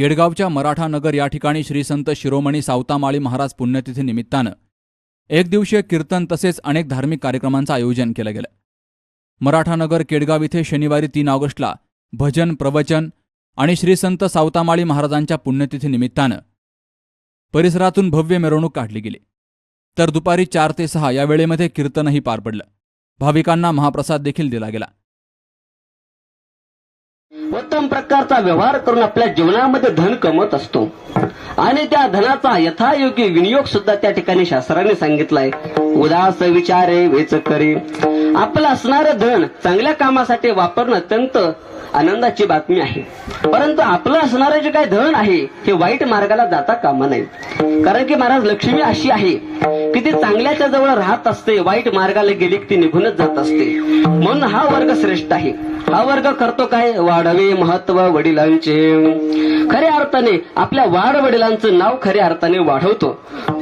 केडगावच्या मराठा नगर या ठिकाणी श्री संत शिरोमणी सावतामाळी महाराज पुण्यतिथी निमित्तानं एक दिवसीय कीर्तन तसेच अनेक धार्मिक कार्यक्रमांचं आयोजन केलं गेलं. मराठा नगर केडगाव इथे शनिवारी तीन ऑगस्टला भजन प्रवचन आणि श्री संत सावतामाळी महाराजांच्या पुण्यतिथी निमित्तानं परिसरातून भव्य मिरवणूक काढली गेली. तर दुपारी चार ते सहा या वेळेमध्ये कीर्तनही पार पडलं. भाविकांना महाप्रसाद देखील दिला गेला. उत्तम प्रकारचा व्यवहार करून आपल्या जीवनामध्ये धन कमवत असतो. आणि त्या धनाचा यथायोग्य विनियोग सुद्धा त्या ठिकाणी शास्त्राने सांगितलाय. उदास विचारे वेच करे. आपलं असणारं धन चांगल्या कामासाठी वापरणं अत्यंत आनंदाची बातमी आहे. परंतु आपलं असणारं जे काही धन आहे हे वाईट मार्गाला जाता कामा नये. कारण की महाराज लक्ष्मी अशी आहे की ती चांगल्याच्या जवळ राहत असते वाईट मार्गाला गेली की ती निघूनच जात असते. म्हणून हा वर्ग श्रेष्ठ आहे. हा वर्ग करतो काय? वाढवे महत्त्व वडिलांचे. खऱ्या अर्थाने आपल्या वाढ वडिलांचं नाव खऱ्या अर्थाने वाढवतो.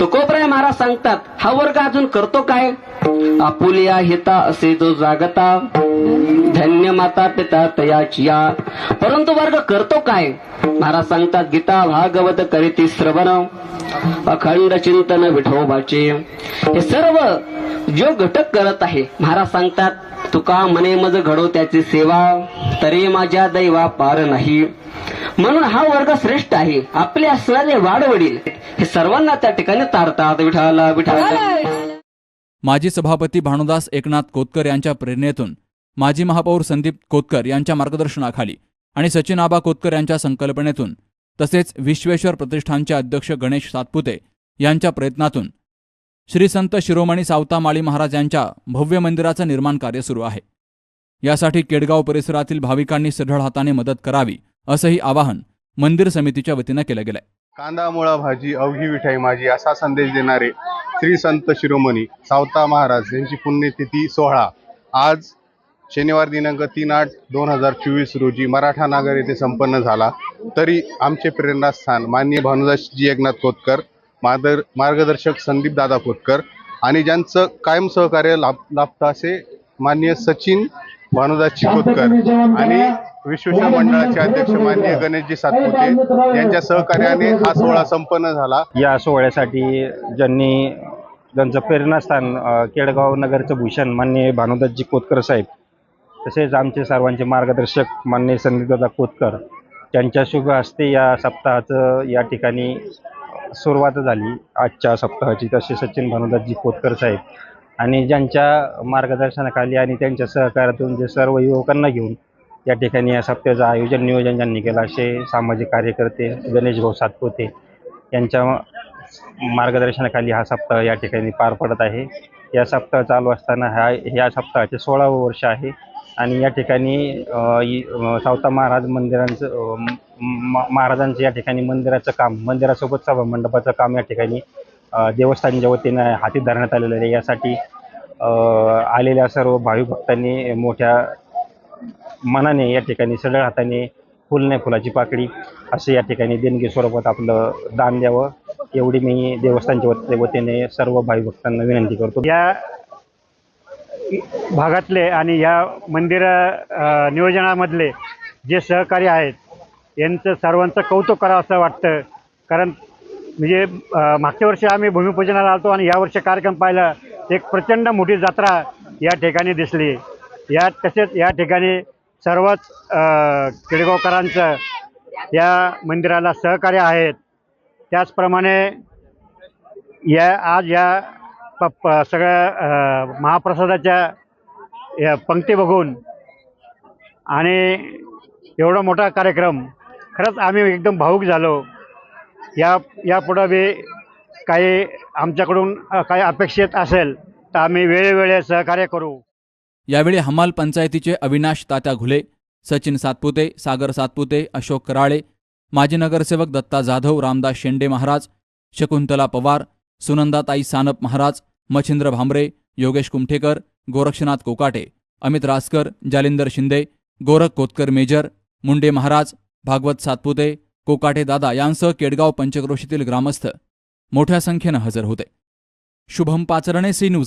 तुकोबराय महाराज सांगतात हा वर्ग अजून करतो काय? आपुलिया हिता असे जो जागता धन्य माता पिता तयाचिया. परंतु वर्ग करतो काय? महाराज सांगतात गीता भागवत करीती श्रवण अखंड चिंतन विठोबाचे. हे सर्व जो घटक करत आहे महाराज सांगतात तुका मने मज घडो त्याची सेवा तरी माझ्या दैवा पार नाही. म्हणून हा वर्ग श्रेष्ठ आहे. आपले असणारे वाडवडील हे सर्वांना त्या ठिकाणी तारतात. विठाला. विठाला. माजी सभापती भानुदास एकनाथ कोतकर यांच्या प्रेरणेतून माजी महापौर संदीप कोतकर यांच्या मार्गदर्शनाखाली आणि सचिन आबा कोतकर यांच्या संकल्पनेतून तसेच विश्वेश्वर प्रतिष्ठानचे अध्यक्ष गणेश सातपुते यांच्या प्रयत्नातून श्री संत शिरोमणी सावता माळी महाराज यांच्या भव्य मंदिराचं निर्माण कार्य सुरू आहे. यासाठी केडगाव परिसरातील भाविकांनी सढळ हाताने मदत करावी असंही आवाहन मंदिर समितीच्या वतीनं केलं गेलंय. कांदा मुळा भाजी अवघी विठाई माझी असा संदेश देणारे श्री संत शिरोमणी सावता महाराज यांची पुण्यतिथी सोहळा आज शनिवार दिनांक तीन आठ दोन हजार चोवीस रोजी मराठा नागर येथे संपन्न झाला. तरी आमचे प्रेरणास्थान माननीय भानुदासजी एकनाथ कोतकर मादर मार्गदर्शक संदीप दादा कोतकर आणि ज्यांचं कायम सहकार्य लाभ लाभतं असे माननीय सचिन भानुदासजी कोतकर आणि विश्वेश्वर मंडळाचे अध्यक्ष माननीय गणेशजी सातपुते यांच्या सहकार्याने हा सोहळा संपन्न झाला. या सोहळ्यासाठी ज्यांनी ज्यांचं प्रेरणास्थान केडगाव नगरचं भूषण माननीय भानुदासजी कोतकर साहेब तसेच आमचे सर्वांचे मार्गदर्शक माननीय संदीपदादा कोतकर त्यांच्या शुभ हस्ते या सप्ताहाचं या ठिकाणी सुरुवात झाली आजच्या सप्ताहाची. तसे सचिन भानुदासजी कोतकर साहेब आणि ज्यांच्या मार्गदर्शनाखाली आणि त्यांच्या सहकार्यातून जे सर्व युवकांना घेऊन या ठिकाणी या सप्त्याचं आयोजन नियोजन ज्यांनी केलं असे सामाजिक कार्यकर्ते गणेश भाऊ सातपुते यांच्या मार्गदर्शनाखाली हा सप्ताह या ठिकाणी पार पडत आहे. या सप्ताह चालू असताना हा या सप्ताहाचे सोळावं वर्ष आहे आणि या ठिकाणी सावता महाराज मंदिरांचं म- महाराजांचं या ठिकाणी मंदिराचं काम मंदिरासोबत सभा मंडपाचं काम या ठिकाणी देवस्थानच्या वतीनं हाती धरण्यात आलेलं आहे. यासाठी आलेल्या सर्व भाविक भक्तांनी मोठ्या मनाने या ठिकाणी सडळ हाताने फुल नाही फुलाची पाकळी असे या ठिकाणी देणगी स्वरूपात आपलं दान द्यावं. एवढी मी देवस्थानच्या वत- वतीने सर्व भाई भक्तांना विनंती करतो. या भागातले आणि या मंदिर नियोजनामधले जे सहकारी आहेत यांचं सर्वांचं कौतुक करावं असं वाटतं. कारण म्हणजे मागच्या वर्षी आम्ही भूमिपूजनाला आलतो आणि यावर्षी कार्यक्रम पाहिला. एक प्रचंड मोठी जत्रा या ठिकाणी दिसली. या तसेच या ठिकाणी सर्वच केळगावकरांचं या मंदिराला सहकार्य आहेत. त्याचप्रमाणे या आज या प सगळ्या महाप्रसादाच्या या पंक्ती बघून आणि एवढा मोठा कार्यक्रम खरंच आम्ही एकदम भावूक झालो. या यापुढं बी काही आमच्याकडून काही अपेक्षित असेल तर आम्ही वेळोवेळी सहकार्य करू. यावेळी हमाल पंचायतीचे अविनाश तात्या घुले सचिन सातपुते सागर सातपुते अशोक कराळे माजी नगरसेवक दत्ता जाधव रामदास शेंडे महाराज शकुंतला पवार सुनंदाताई सानप महाराज मच्छिंद्र भांबरे योगेश कुमठेकर गोरक्षनाथ कोकाटे अमित रासकर जालिंदर शिंदे गोरख कोतकर मेजर मुंडे महाराज भागवत सातपुते कोकाटे दादा यांसह केडगाव पंचक्रोशीतील ग्रामस्थ मोठ्या संख्येनं हजर होते. Shubham Pacharne C news